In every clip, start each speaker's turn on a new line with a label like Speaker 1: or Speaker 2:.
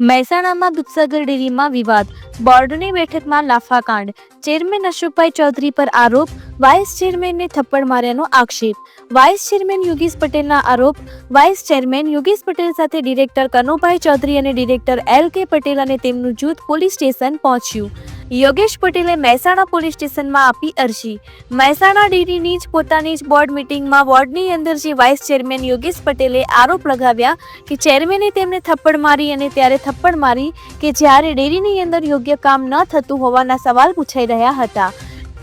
Speaker 1: મહેસાણામાં દૂધસાગર ડેરીમાં વિવાદ. બોર્ડની બેઠકમાં લાફાકાંડ. ચેરમેન અશોકભાઈ ચૌધરી પર આરોપ. વાઇસ ચેરમેનને થપ્પડ માર્યાનો આક્ષેપ. વાઇસ ચેરમેન યોગેશ પટેલના આરોપ. વાઇસ ચેરમેન યોગેશ પટેલ સાથે ડિરેક્ટર કનુભાઈ ચૌધરી અને ડિરેક્ટર એલ કે પટેલ અને તેમનું જૂથ પોલીસ સ્ટેશન પહોંચ્યું. યોગેશ પટેલે મહેસાણા પોલીસ સ્ટેશનમાં આપી અરજી. મહેસાણા ડેરીની જ પોતાની જ બોર્ડ મિટિંગમાં વોર્ડની અંદર જે વાઇસ ચેરમેન યોગેશ પટેલે આરોપ લગાવ્યા કે ચેરમેને તેમને થપ્પડ મારી અને ત્યારે થપ્પડ મારી કે જ્યારે ડેરીની અંદર યોગ્ય કામ ન થતું હોવાના સવાલ પૂછાઈ રહ્યા હતા.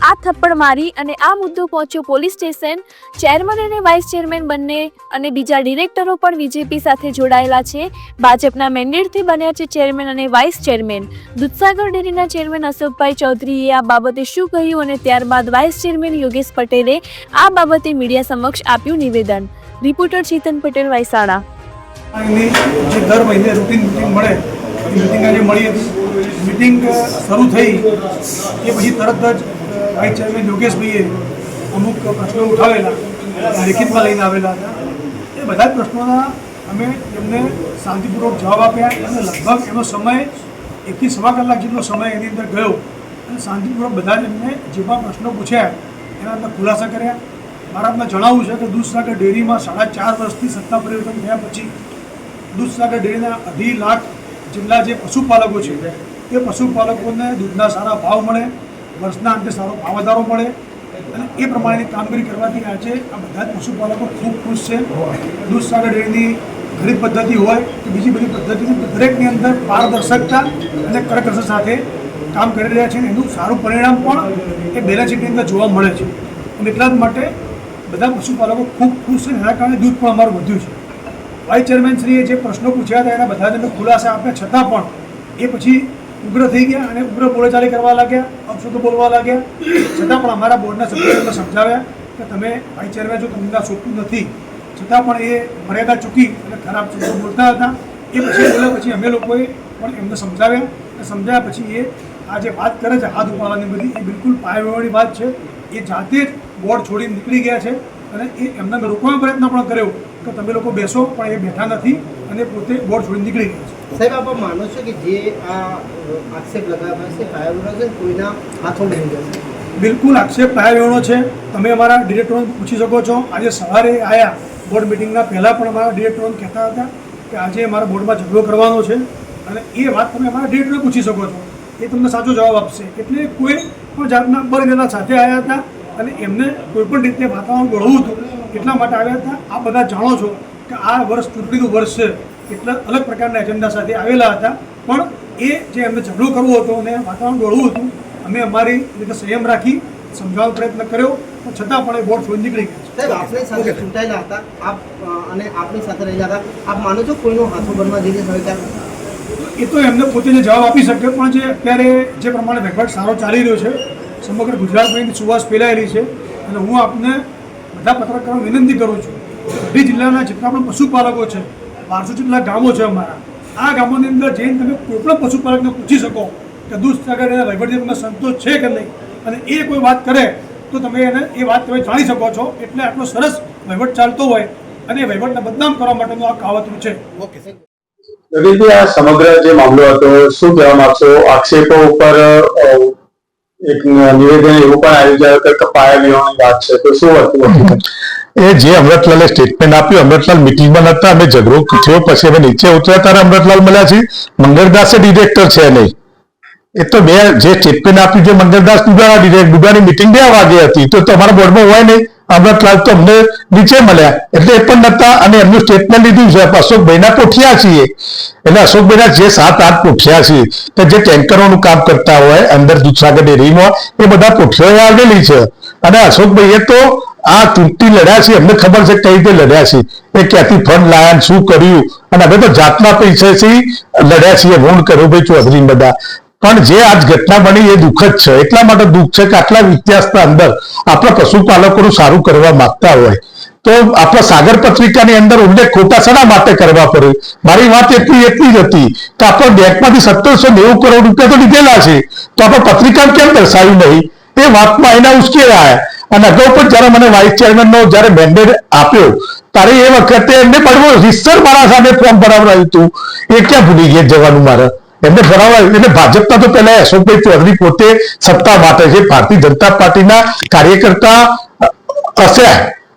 Speaker 1: આ થપ્પડ મારી અને આ મુદ્દો પહોંચ્યો પોલીસ સ્ટેશન. ચેરમેન અને વાઇસ ચેરમેન બંને અને બીજા ડિરેક્ટરો પણ બીજેપી સાથે જોડાયેલા છે. ભાજપના મેન્ડેટથી બન્યા છે ચેરમેન અને વાઇસ ચેરમેન. દૂધસાગર ડેરીના ચેરમેન અશોકભાઈ ચૌધરીએ આ બાબતે શું કહ્યું અને ત્યારબાદ વાઇસ ચેરમેન યોગેશ પટેલે આ બાબતે મીડિયા સમક્ષ આપ્યું નિવેદન. રિપોર્ટર ચેતન પટેલ, વાયસાણા.
Speaker 2: દર મહિને રૂટીન મિટિંગ મળે મિટિંગ આજે મળી હતી. શરૂ થઈ, એ પછી તરત જ વાઇસ ચેરમેન યોગેશભાઈએ અમુક પ્રશ્નો ઉઠાવેલા, લેખિતમાં લઈને આવેલા હતા. એ બધા જ પ્રશ્નોના અમે એમને શાંતિપૂર્વક જવાબ આપ્યા અને લગભગ એનો સમય એકથી સવા કલાક જેટલો સમય એની અંદર ગયો અને શાંતિપૂર્વક બધા જ એમને જે પણ પ્રશ્નો પૂછ્યા એના અંદર ખુલાસા કર્યા. મારા આપને જણાવવું છે કે દૂધસાગર ડેરીમાં સાડા ચાર વર્ષથી સત્તા પરિવર્તન થયા પછી દૂધસાગર ડેરીના અઢી લાખ જેટલા જે પશુપાલકો છે, તે પશુપાલકોને દૂધના સારા ભાવ મળે વર્ષના અંતે સારો ભાવ વધારો મળે અને એ પ્રમાણેની કામગીરી કરવાથી આજે આ બધા જ પશુપાલકો ખૂબ ખુશ છે. દૂધસાગર ડેરીની ખરીદ પદ્ધતિ હોય કે બીજી બધી પદ્ધતિની દરેકની અંદર પારદર્શકતા અને કરકસર સાથે કામ કરી રહ્યા છે એનું સારું પરિણામ પણ એ બેલેન્સ અંદર જોવા મળે છે. અને એટલા માટે બધા પશુપાલકો ખૂબ ખુશ છે એના કારણે દૂધ પણ અમારું વધ્યું છે. વાઇસ ચેરમેનશ્રીએ જે પ્રશ્નો પૂછ્યા હતા, એના બધા જ ખુલાસા આપ્યા છતાં પણ એ પછી ઉગ્ર થઈ ગયા અને ઉગ્ર બોલેચાલી કરવા લાગ્યા અપશુદ્ધ બોલવા લાગ્યા. છતાં પણ અમારા બોર્ડના સભ્યોને સમજાવ્યા કે તમે ભાઈ ચેરમેન જો તમને સોંપતું નથી. છતાં પણ એ મર્યાદા ચૂકી અને ખરાબ શબ્દો બોલતા હતા. એ પછી બોલ્યા પછી અમે લોકોએ પણ એમને સમજાવ્યા અને સમજાવ્યા પછી એ આ જે વાત કરે છે, હાથ ઉપાડવાની બધી, એ બિલકુલ પાયાની વાત છે. એ જાતે જ બોર્ડ છોડીને નીકળી ગયા છે અને એ એમને રોકવાનો પ્રયત્ન પણ કર્યો કે તમે લોકો બેસો, પણ એ બેઠા નથી અને પોતે બોર્ડ છોડીને નીકળી ગયા છે.
Speaker 3: સાહેબ, આપ માનો છો કે જે આ આક્ષેપ લગાવ્યા છે પાયાવરો છે કોઈના હાથો નહીં જશે
Speaker 2: બિલકુલ આક્ષેપ પાયાવેણો છે. તમે અમારા ડિરેક્ટરોને પૂછી શકો છો. આજે સવારે આવ્યા બોર્ડ મિટિંગના પહેલાં પણ અમારા ડિરેક્ટરોને કહેતા હતા કે આજે અમારા બોર્ડમાં ઝઘડો કરવાનો છે અને એ વાત તમે અમારા ડિરેક્ટરને પૂછી શકો છો. એ તમને સાચો જવાબ આપશે. એટલે કોઈ પણ જાતના બળના સાથે આવ્યા હતા અને એમને કોઈ પણ રીતે વાતાવરણ ગળવું હતું એટલા માટે આવ્યા હતા. આ બધા જાણો છો કે આ વર્ષ ચૂંટણીનું વર્ષ છે. એટલે અલગ પ્રકારના એજન્ડા સાથે આવેલા હતા. પણ એ જે એમને ઝઘડો કરવો હતો અને વાતાવરણ ગળવું હતું અમે અમારી રીતે સંયમ રાખી સમજાવવાનો પ્રયત્ન કર્યો. પણ છતાં પણ એ બોર્ડ છોડી નીકળી ગયા.
Speaker 3: સાહેબ આપણે સાથે ચૂંટાયેલા હતા. આપ અને આપણી સાથે રહેલા હતા. આપ માનો છો કોઈનો હાથો બનવા જઈ રહ્યો
Speaker 2: એ તો એમને પોતે જે જવાબ આપી શકે પણ જે અત્યારે જે પ્રમાણે વહીવટ સારો ચાલી રહ્યો છે સમગ્ર ગુજરાતમાં સુવાસ ફેલાયેલી છે અને હું આપને બધા પત્રકારો વિનંતી કરું છું. અઢી જિલ્લાના જેટલા પણ પશુપાલકો છે બારસો જેટલા ગામો છે અમારા. આ ગામોની અંદર જઈને તમે કોઈ પણ પશુપાલકને પૂછી શકો કે દૂધસાગર એના વહીવટથી સંતોષ છે કે નહીં. અને એ કોઈ વાત કરે તો તમે એને એ વાત તમે જાણી શકો છો. એટલે આટલો સરસ વહીવટ ચાલતો હોય અને એ વહીવટને બદનામ કરવા માટેનું આ કાવતરું છે.
Speaker 3: ઓકે
Speaker 4: રવિજી આ સમગ્ર જે મામલો હતો શું કહેવા માંગશો? આક્ષેપો ઉપર એક નિવેદન એવું પણ આવ્યું કે પાયા લેવાની વાત છે. તો શું હતું?
Speaker 5: એ જે અમૃતલાલે સ્ટેટમેન્ટ આપ્યું, અમૃતલાલ મિટિંગમાં નતા અમે ઝઘડો થયો, પછી અમે નીચે ઉતર્યા ત્યારે અમૃતલાલ મળ્યા છે? મંગળદાસે ડિરેક્ટર છે નહીં. એ તો બે, જે સ્ટેટમેન્ટ આપ્યું છે, મંગળદાસ દુગાના ડિરેક્ટ દુગાની મિટિંગ બે વાગે હતી. તો તમારા બોર્ડમાં હોય નહીં? અમૃતલાલ તો અમને નીચે મળ્યા. એટલે એ પણ નતા અને એમનું સ્ટેટમેન્ટ લીધું છે. અશોકભાઈના પોઠિયા છીએ. એટલે અશોકભાઈના જે સાત, આઠ પોઠિયા છે કે જે ટેન્કરોનું કામ કરતા હોય, અંદર દૂધસાગર ડેરીમાં એ બધા પોઠિયાઓ આવેલી છે. અને અશોકભાઈએ તો આ ચૂંટણી લડ્યા છે. અમને ખબર છે કઈ રીતે લડ્યા છે. એ ક્યાંથી ફંડ લાયા શું કર્યું? અને હવે તો જાતના પૈસેથી લડ્યા છીએ. કરું ભાઈ ચૌધરી બધા. પણ જે આજ ઘટના બની એ દુઃખદ છે. એટલા માટે દુઃખ છે કે આટલા ઇતિહાસના અંદર આપણા પશુપાલકોનું સારું કરવા માંગતા હોય. તો આપણા સાગર પત્રિકાની અંદર ઉલ્લેખ ખોટા શેના માટે કરવા પડે? મારી વાત એટલી એટલી જ હતી કે આપણે બેંકમાંથી સત્તરસો નેવું કરોડ રૂપિયા તો લીધેલા છે. તો આપણે પત્રિકા કેમ દર્શાવ્યું નહીં? એ વાતમાં એના ઉશ્કેરાયા. અને અગાઉ પણ જ્યારે મને વાઇસ ચેરમેન નો જ્યારે મેન્ડેટ આપ્યો ત્યારે એ વખતે એમને બળવો રીસર મારા સામે ફોર્મ ભરાવડાવ્યું હતું એ ક્યાં ભૂલી ગયા જવાનું મારે એમને ભરાવડાવ્યું એટલે ભાજપના તો પહેલા અશોકભાઈ ચૌધરી પોતે સત્તા માટે છે ભારતીય જનતા પાર્ટીના કાર્યકર્તા હશે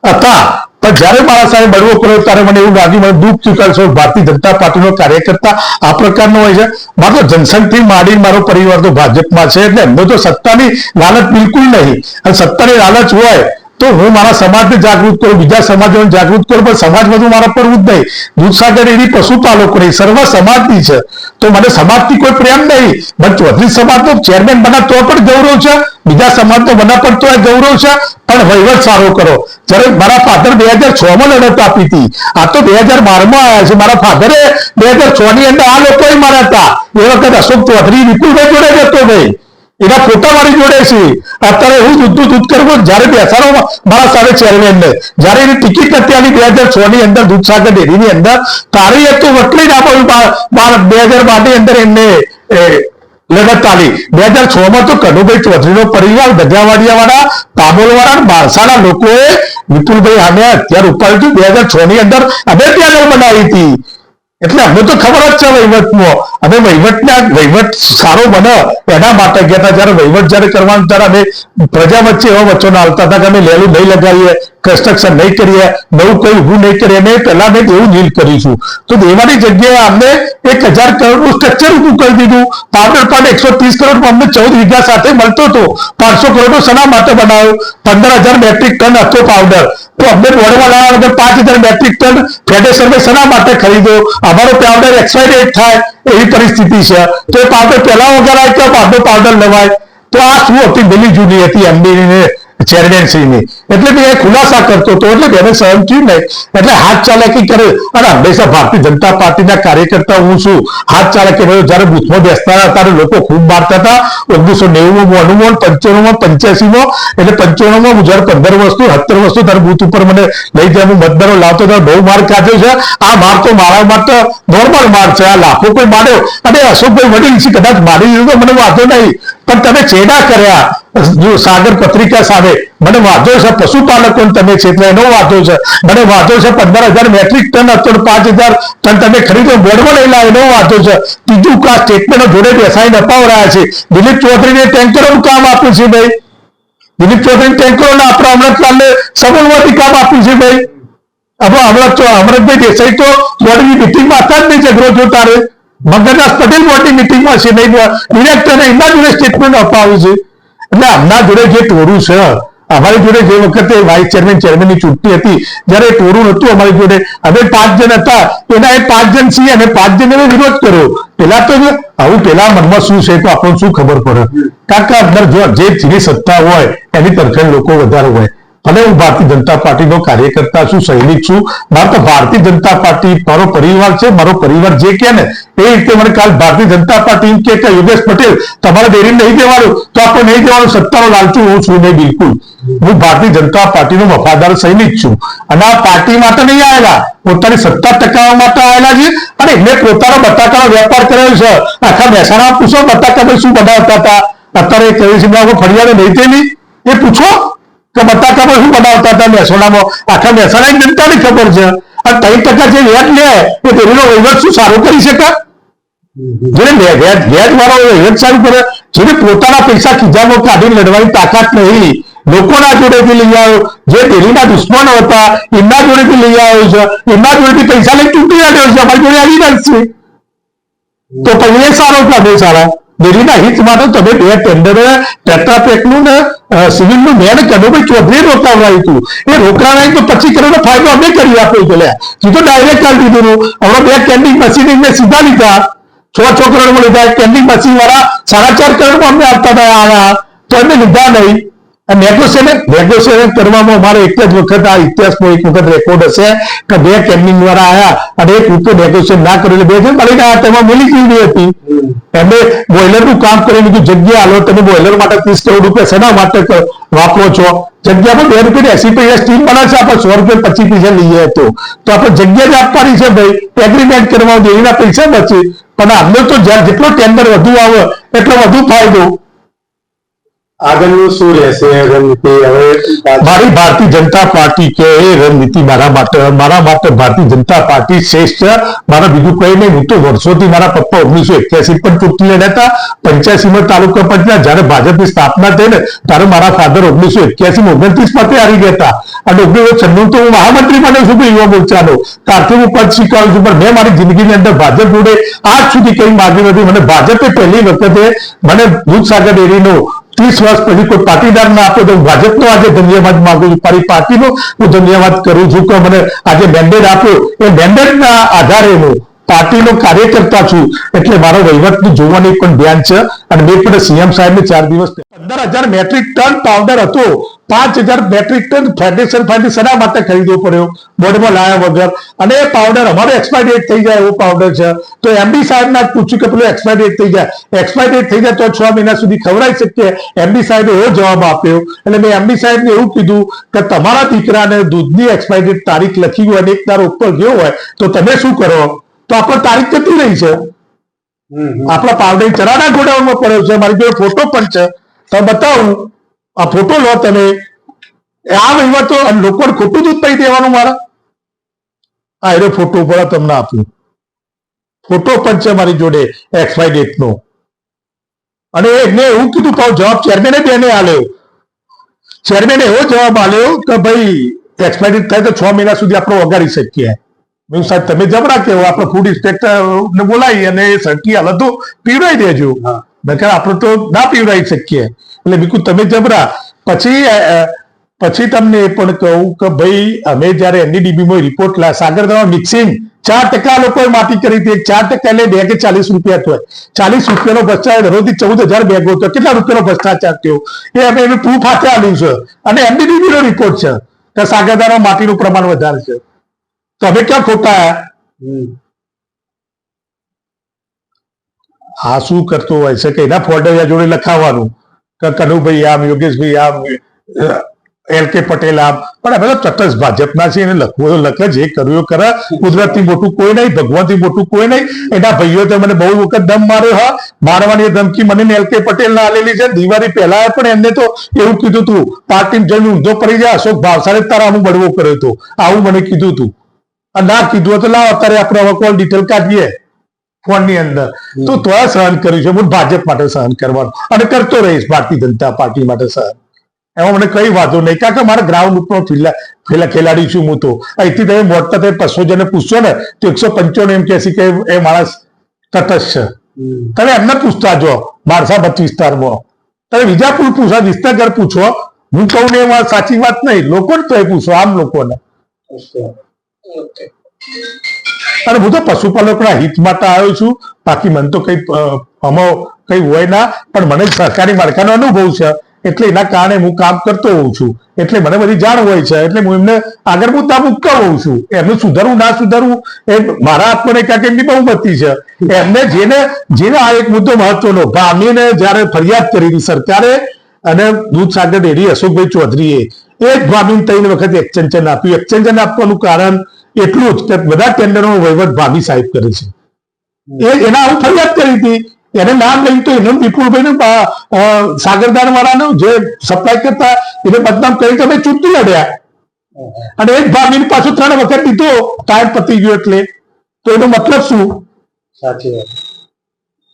Speaker 5: હતા પણ જ્યારે મારા સામે બળવો કર્યો ત્યારે મને એવું લાગ્યું, મને દુઃખ ચૂકાય છે ભારતીય જનતા પાર્ટીનો કાર્યકર્તા આ પ્રકારનો હોય છે. મારો જનસંઘથી માંડીને મારો પરિવાર તો ભાજપમાં છે એટલે એમનો તો સત્તાની લાલચ બિલકુલ નહીં. અને સત્તાની લાલચ હોય તો હું મારા સમાજને જાગૃત કરું, બીજા સમાજોને જાગૃત કરું, પણ સમાજ બધું મારા પર જ નહીં. દૂધસાગર એની પશુપાલકો નહીં સર્વ સમાજની છે. તો મને સમાજથી કોઈ પ્રેમ નહીં. પણ ચૌધરી સમાજનો ચેરમેન બના તો પણ ગૌરવ છે. બીજા સમાજનો બના પણ તો ગૌરવ છે. પણ વહીવટ સારો કરો. જ્યારે મારા ફાધર બે હજાર છ માં લડત આપી હતી. આ તો બે હજાર બારમાં આવ્યા છે. મારા ફાધરે બે હજાર છ ની અંદર આ લોકો માર્યા હતા. એ વખત અશોક ચૌધરી વિપુલભાઈ જોડે જતો ભાઈ એના ફોટા મારી જોડે છે. અત્યારે હું દૂધ દૂધ કરવું જ્યારે બેસાડો મારા સાથે ચેરમેન ને જયારે એની ટિકિટ નથી આવી બે હજાર છ ની અંદર દૂધસાગર ડેરી ની અંદર, તારી એ તો જ આપ્યું બે હજાર બારની અંદર એમને લડત આવી બે હજાર છ માં તો કનુભાઈ ચૌધરીનો પરિવાર ગજાવાડિયા વાળા પામોલ વાળા બારસાના લોકોએ વિપુલભાઈ અમે અત્યારે ઉપાડ્યું બે હજાર છ ની અંદર અમે ત્યાં બનાવી હતી. એટલે અમને તો ખબર જ છે વહીવટમાં અમે વહીવટના વહીવટ સારો બને એના માટે ગયા હતા. જયારે વહીવટ જયારે કરવાનું, ત્યારે અમે પ્રજા વચ્ચે એવા વચ્ચો આવતા હતા કે અમે લેલું નહીં લગાવીએ કન્સ્ટ્રક્શન નહીં કરીએ, નવું કોઈ ઊભું નહીં કરીએ. અમે પહેલા અમે એવું નીલ કરીશું તો દેવાની જગ્યાએ અમને એક હજાર કરોડનું સ્ટ્રક્ચર ઊભું કરી દીધું. પાવડર પણ એકસો ત્રીસ કરોડ અમને ચૌદ વીઘા સાથે મળતો હતો. પાંચસો કરોડનો શના માટે બનાવ્યો? પંદર હજાર મેટ્રિક ટન હતો પાવડર. તો અમને બોર્ડમાં લાવવા વગર પાંચ હજાર મેટ્રિક ટન ફેડરેશને શના માટે ખરીદ્યો? અમારો પાવડર એક્સપાયર થાય. એવી પરિસ્થિતિ છે. તો એ પાવડર પહેલા વગર આવે તો પાવડર પાવડર લેવાય. તો આ શું હતી? દિલ્હી જૂની હતી એમડી ને ચેરમેન શ્રીની. એટલે કે એ ખુલાસા કરતો હતો. એટલે એને સહન થયું નહીં. એટલે હાથ ચાલાકી કરે અને હંમેશા ભારતીય જનતા પાર્ટીના કાર્યકર્તા હું છું. હાથ ચાલાકી કર્યો જયારે બુથમાં બેસતા હતા ત્યારે લોકો ખૂબ મારતા હતા. ઓગણીસો નેવું અનુમોન અનુમાન પંચ્યાસીમાં. એટલે પંચાણુંમાં હું જયારે પંદર વર્ષનું, સત્તર વર્ષનું ત્યારે બુથ ઉપર મને લઈ જાય, હું મતદારો લાવતો ત્યારે બહુ માર ખાધો છે. આ માર તો મારા માટે નોર્મલ માર છે. આ લાખો કોઈ માર્યો. અને અશોકભાઈ વડીલ છે, કદાચ મારી દીધો મને વાંધો નહીં. પણ તમે ચેડા કર્યા. જો સાગર પત્રિકા સામે મને વાંધો છે પશુપાલકોને તમે છે એનો વાંધો છે. મને વાંધો છે પંદર હજાર મેટ્રિક ટન હતો પાંચ હજાર ટન તમે ખરીદો, બોર્ડમાં લઈ એનો વાંધો છે. ત્રીજું કા સ્ટેટમેન્ટો જોડે બેસાઈને રહ્યા છે. દિલીપ ચૌધરીને ટેન્કરોનું કામ આપ્યું છે ભાઈ. દિલીપ ચૌધરી ટેન્કરોને આપણે અમૃતલાલને સબલમાંથી કામ આપ્યું છે ભાઈ. હવે હમણાં અમૃતભાઈ દેસાઈ તો બોર્ડની મિટિંગમાં હતા જ નહીં, ઝઘડો જો તારે. મગનદાસ પટેલ બોર્ડની મિટિંગમાં નહીં ડિરેક્ટરને એમના જોડે સ્ટેટમેન્ટ અપાવ્યું છે. એટલે આમના જોડે જે ટોરું છે, અમારી જોડે જે વખતે વાઇસ ચેરમેન ચેરમેનની ચૂંટણી હતી, જ્યારે ટોરું નતું અમારી જોડે, અમે પાંચ જણ હતા એના એ પાંચ જણ છીએ અને પાંચ જણ વિરોધ કર્યો. પેલા તો આવું પેલા મનમાં શું છે, તો આપણને શું ખબર પડે? કાકા, અંદર જો જે જેની સત્તા હોય, એની તરફેણ લોકો વધારે હોય. ભલે હું ભારતીય જનતા પાર્ટીનો કાર્યકર્તા છું, સૈનિક છું. મારે ભારતીય જનતા પાર્ટી, મારો પરિવાર છે, મારો પરિવાર જે કે ને, એ રીતે મને કાલ ભારતીય જનતા પાર્ટી કે યોગેશ પટેલ, તમારે ડેરી નહીં દેવાનું, તો આપણે નહીં દેવાનું, સત્તાનો લાલચું હું છું નહીં, બિલકુલ. હું ભારતીય જનતા પાર્ટીનો વફાદાર સૈનિક છું. અને આ પાર્ટી માટે નહીં આવેલા, પોતાની સત્તા ટકાવવા માટે આવેલા છે, અને એમને પોતાનો બટાકાનો વેપાર કર્યો છે. આખા મહેસાણા પૂછો, બટાકા શું બનાવતા હતા? અત્યારે કહ્યું છે ફરિયાદ નહીં તેની એ પૂછો. કે બટાકામાં શું બનાવતા હતા મહેસાણામાં આખા મહેસાણા જનતાને ખબર છે. અને ત્રણ ટકા જે વ્યાજ લે, એ તેનો વહીવટ શું સારું કરી શકે? જેને વ્યાજ સારું કરે, જેને પોતાના પૈસા ખીજામાં કાઢીને લડવાની તાકાત નહીં, લોકોના જોડેથી લઈ આવ્યો જે ડેરીના દુશ્મનો હતા, એમના જોડેથી લઈ આવ્યો છે. એમના જોડેથી પૈસા લઈ ચૂંટી આવ્યો છે. અમારી જોડે આવી નથી. તો તમે સારો કે સારા દિલ્હીના હિત માટે તમે બે ટેન્ડર ટેટ્રાપેકનું ને સિવિલનું મેં કનુભાઈ ચૌધરી રોકાવડાવ્યું હતું એ રોકાવડાવી તો પચીસ કરોડનો ફાયદો અમે કરી આપ્યો પેલા સીધો ડાયરેક્ટ કરી દીધું હમણાં બે કેન્ડિંગ મશીન સીધા લીધા. છ છ કરોડમાં લીધા કેન્ડિંગ મશીન વાળા સાડા ચાર કરોડમાં અમને આપતા હતા આવા તો એમને લીધા નહીં. નેગોશિએશન નેગોશિએશન કરવામાં અમારે એક જ વખત આ ઇતિહાસમાં એક વખત રેકોર્ડ હશે કે બે કેન્ડિંગ દ્વારા આયા અને એક રૂપિયો નેગોશિએશન ના કર્યું બે જણ મળી ગયા, તેમાં મિલી ગયેલી હતી. એમને બોઇલરનું કામ કરી લીધું જગ્યા હાલો તમે બોઇલર માટે ત્રીસ કરોડ રૂપિયા શેના માટે વાપરો છો? જગ્યા પર બે રૂપિયા એસી પૈસા સ્ટીમ બને છે, આપણે સો રૂપિયા પચીસ પૈસા લઈએ તો. તો આપણે જગ્યા જ આપવાની છે ભાઈ. એગ્રીમેન્ટ કરવા એના પૈસા બચે પણ અમને તો જેટલો ટેન્ડર વધુ આવે, એટલો વધુ ફાયદો.
Speaker 4: આગળનું શું રહેશે રણનીતિ? હવે
Speaker 5: મારી ભારતીય જનતા પાર્ટી કે રણનીતિ મારા માટે મારા માટે ભારતીય જનતા પાર્ટી શ્રેષ્ઠ મારા બીજું કઈ નહીં, હું તો વર્ષોથી મારા પપ્પા ઓગણીસો એક્યાસી પણ ચૂંટણી લડ્યા હતા. પંચ્યાસીમાં તાલુકા પંચાયત, જયારે ભાજપની સ્થાપના થઈ ને, ત્યારે મારા ફાધર ઓગણીસો એક્યાસી માં ઓગણત્રીસ પતે હારી ગયા હતા. અને ઓગણીસો છન્નું તો હું મહામંત્રી બન્યો છું યુવા મોરચાનો. ત્યારથી હું પદ સ્વીકારું છું, પણ મેં મારી જિંદગીની અંદર ભાજપ જોડે આજ સુધી કઈ માગ્યું નથી. મને ભાજપે પહેલી વખતે મને દૂધસાગર ડેરીનો ત્રીસ વર્ષ પછી કોઈ પાટીદાર ના આપે તો હું ભાજપનો આજે ધન્યવાદ માંગુ છું. મારી પાર્ટીનો હું ધન્યવાદ કરું છું કે મને આજે મેન્ડેટ આપ્યો. એ મેન્ડેટના આધારે હું પાર્ટીનો કાર્યકર્તા છું. એટલે મારો વહીવટનું જોવાની પણ ધ્યાન છે. અને મેં પણ સીએમ સાહેબને ચાર દિવસ પંદર હજાર મેટ્રિક ટન પાવડર હતો. પાંચ હજાર મેટ્રિક ટન ફેડરેશન ફાઈનથી શેના માટે ખરીદવો પડ્યો? બોર્ડમાં લાયા વગર. અને એ પાવડર અમારો એક્સપાયર ડેટ થઈ જાય એવો પાવડર છે. તો એમડી સાહેબ ના પૂછ્યું કે પેલું એક્સપાયર ડેટ થઈ જાય. એક્સપાયર ડેટ થઈ જાય તો છ મહિના સુધી ખવડાવી શકીએ. એમડી સાહેબે એવો જવાબ આપ્યો. એટલે મેં એમડી સાહેબને એવું કીધું કે તમારા દીકરાને દૂધની એક્સપાયર ડેટ તારીખ લખી હોય અને એક તારો ઉપર ગયો હોય તો તમે શું કરો? તો આપણે તારીખ કેટલી રહી છે? આપણા પાવડર ચરાના ગોડાઉનમાં પડ્યો છે. મારી જોડે ફોટો પણ છે. તમે બતાવું. આ ફોટો લો તમે. આ વહીવટો લોકોને ખોટું દૂધ પૈ દેવાનું મારા. આ એનો ફોટો ઉપર તમને આપ્યું ફોટો પણ છે મારી જોડે એક્સપાયર ડેટનો અને એને એવું કીધું કહું જવાબ ચેરમેને બેને આલ્યો ચેરમેને એવો જવાબ આલ્યો કે ભાઈ એક્સપાયર ડેટ થાય તો છ મહિના સુધી આપણે વગાડી શકીએ. મેં સાહેબ તમે જબરા કેવો આપણે ફૂડ ઇન્સ્પેક્ટર ને બોલાવી અને એ સરકી હાલત પીવડાવી દેજો. નકર આપણે તો ના પીવડાવી શકીએ. એટલે બીકુ તમે જબરા. પછી પછી તમને એ પણ કહું કે ભાઈ અમે જયારે એનડીડીબીમાં રિપોર્ટ લા સાગરદામાં મિક્સિંગ ચાર ટકા લોકોએ માટી કરી હતી. ચાર ટકા એટલે બે કે ચાલીસ રૂપિયા થયો. ચાલીસ રૂપિયાનો ભ્રષ્ટાચાર હરોથી ચૌદ હજાર બેગો થયો. કેટલા રૂપિયાનો ભ્રષ્ટાચાર થયો? એ અમે એનું પ્રૂફ હાથે આવ્યું છે. અને એનડીડીબી નો રિપોર્ટ છે કે સાગરદામાં માટીનું પ્રમાણ વધારે છે. તો અમે ક્યાં ખોટા આ શું કરતો હોય છે કે એના ફોલ્ડર જોડે લખાવવાનું કનુભાઈ આમ, યોગેશભાઈ આમ, એલ કે પટેલ આમ. પણ અમે બધા તટસ્થ ભાજપના છે, એને લખવું તો લખે જે કર્યું કરે કુદરતથી મોટું કોઈ નહીં, ભગવાનથી મોટું કોઈ નહીં. એના ભાઈઓ તો મને બહુ વખત દમ માર્યો, હા. મારવાની ધમકી મને એલ કે પટેલ ના આલેલી છે. દિવાળી પહેલા પણ એમને તો એવું કીધું હતું પાર્ટી જઈને ઊંધો પડી જાય. અશોક ભાવસારે તારા હું બળવો કર્યો હતો આવું મને કીધું હતું ના કીધું તો લાવ, અત્યારે આપણે હવે કોલ ડિટેલ કાઢીએ? ફોનની અંદર. તો તોય સહન કર્યું છે. હું ભાજપ માટે સહન કરવાનું અને કરતો રહીશ ભારતીય જનતા પાર્ટી માટે સહન. એમાં મને કઈ વાંધો નહીં. કારણ કે મારા ગ્રાઉન્ડ ઉપર પેલા ખેલાડી છું હું તો. અહીંથી તમે મોટા તમે બસો જણને પૂછશો ને તો એકસો પંચાણું એમ કહેશે કે એ માણસ તટસ્થ છે. તમે એમને પૂછતા જો મારસા બત્રીસ વિસ્તારમાં તમે વિજાપુર પૂછો વિસ્તાર પૂછો. હું કહું ને સાચી વાત નહીં. લોકોને તો એ પૂછો આમ લોકોને. અને હું તો પશુપાલકોના હિત માટે આવ્યો છું. બાકી મને તો કઈ આમાં કઈ હોય ના, પણ મને સરકારી માળખાનો અનુભવ છે. એટલે એના કારણે હું કામ કરતો હોઉં છું. એટલે મને બધી જાણ હોય છે. એટલે હું એમને આગળ મુદ્દા મૂકતો હોઉં છું. એમનું સુધારવું ના સુધારવું એ મારા હાથમાં કાંઈક એમની બહુમતી છે. એમને જેને જેને આ એક મુદ્દો મહત્વનો ભામીને જયારે ફરિયાદ કરી હતી સરકારે, અને દૂધસાગર ડેરી અશોકભાઈ ચૌધરીએ એ જ ભામીને ત્રણ વખત એક્સટેન્શન આપ્યું. એક્સટેન્શન આપવાનું કારણ એટલું જ કે બધા ટેન્ડરનો વહીવટ ભાભી સાહેબ કરે છે. એ એના આવું ફરિયાદ કરી હતી. એને નામ લઈ તો એને વિપુલભાઈ સાગરદાન વાળાનો જે સપ્લાય કરતા એને બદનામ કરી તમે ચૂંટણી લડ્યા. અને એ જ ભાભીને પાછું ત્રણ વખત દીધો. ટાઈમ પતી ગયો એટલે. તો એનો મતલબ શું?
Speaker 4: સાચી વાત.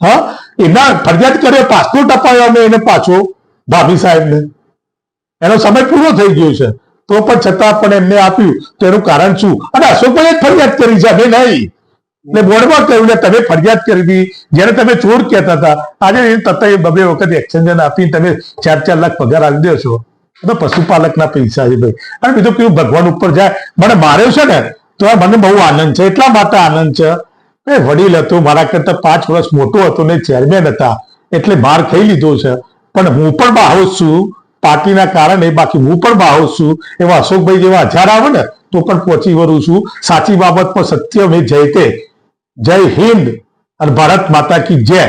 Speaker 5: હા? એના ફરિયાદ કર્યો પાસપોર્ટ અપાયો અમે એને પાછો ભાભી સાહેબને. એનો સમય પૂરો થઈ ગયો છે. તો પણ છતાં પણ એમને આપ્યું. તો એનું કારણ શું? અને અશોકભાઈ જ ફરિયાદ કરી છે, અમે નહીં. એટલે બોર્ડમાં કહ્યું ને તમે ફરિયાદ કરી હતી જ્યારે તમે ચોર કહેતા હતા. આજે એ બબે વખત એક્સચેન્જન આપી તમે ચાર ચાર લાખ પગાર આપી દો છો. તો પશુપાલકના પૈસા છે ભાઈ. અને બીજું કેવું ભગવાન ઉપર જાય. મને માર્યો છે ને, તો મને બહુ આનંદ છે. એટલા માટે આનંદ છે. એ વડીલ હતો, મારા કરતા પાંચ વર્ષ મોટો હતો ને ચેરમેન હતા. એટલે માર ખાઈ લીધો છે. પણ હું પણ બાહોશ છું. પાર્ટીના કારણે બાકી હું પણ બાહોશ છું. એવા અશોકભાઈ જેવા હજાર આવે ને, તો પણ પહોંચી વળું છું. સાચી બાબત પર સત્ય મેં જય તે. જય હિન્દ. અને ભારત માતા કી જય.